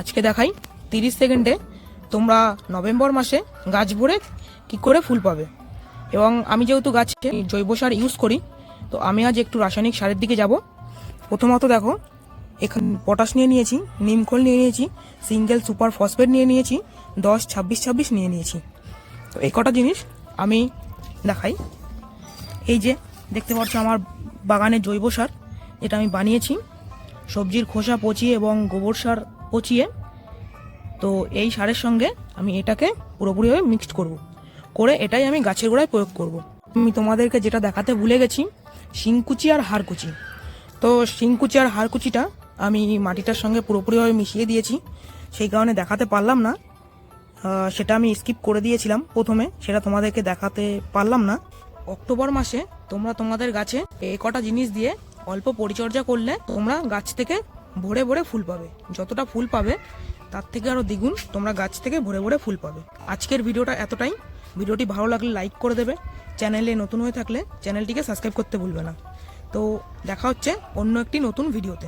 আজকে দেখাই তিরিশ সেকেন্ডে তোমরা নভেম্বর মাসে গাছ ভরে কি করে ফুল পাবে। এবং আমি যেহেতু গাছে জৈব সার ইউজ করি, তো আমি আজ একটু রাসায়নিক সারের দিকে যাব। প্রথমত দেখো, এখানে পটাশ নিয়ে নিয়েছি নিমখোল নিয়ে নিয়েছি, সিঙ্গেল সুপার ফসফেট নিয়ে নিয়েছি, দশ, ছাব্বিশ ছাব্বিশ নিয়ে নিয়েছি। তো এই কটা জিনিস আমি দেখাই। এই যে দেখতে পাচ্ছ আমার বাগানের জৈব সার যেটা আমি বানিয়েছি। সবজির খোসা পচিয়ে এবং গোবর সার পচিয়ে, তো এই সারের সঙ্গে আমি এটাকে পুরোপুরিভাবে মিক্সড করব। করে এটাই আমি গাছের গোড়ায় প্রয়োগ করব। আমি তোমাদেরকে যেটা দেখাতে ভুলে গেছি, শিংকুচি আর হাড়কুচি তো শিংকুচি আর হাড়কুচিটা আমি মাটিটার সঙ্গে পুরোপুরিভাবে মিশিয়ে দিয়েছি, সেই কারণে দেখাতে পারলাম না সেটা আমি স্কিপ করে দিয়েছিলাম প্রথমে, সেটা তোমাদেরকে দেখাতে পারলাম না অক্টোবর মাসে তোমরা তোমাদের গাছে এই কটা জিনিস দিয়ে অল্প পরিচর্যা করলে তোমরা গাছ থেকে ভরে ভরে ফুল পাবে। যতটা ফুল পাবে, তার থেকে আরও দ্বিগুণ তোমরা গাছ থেকে ভরে ভরে ফুল পাবে। আজকের ভিডিওটা এতটাই। ভিডিওটি ভালো লাগলে লাইক করে দেবে। চ্যানেলে নতুন হয়ে থাকলে চ্যানেলটিকে সাবস্ক্রাইব করতে ভুলবে না। তো দেখা হচ্ছে অন্য একটি নতুন ভিডিওতে।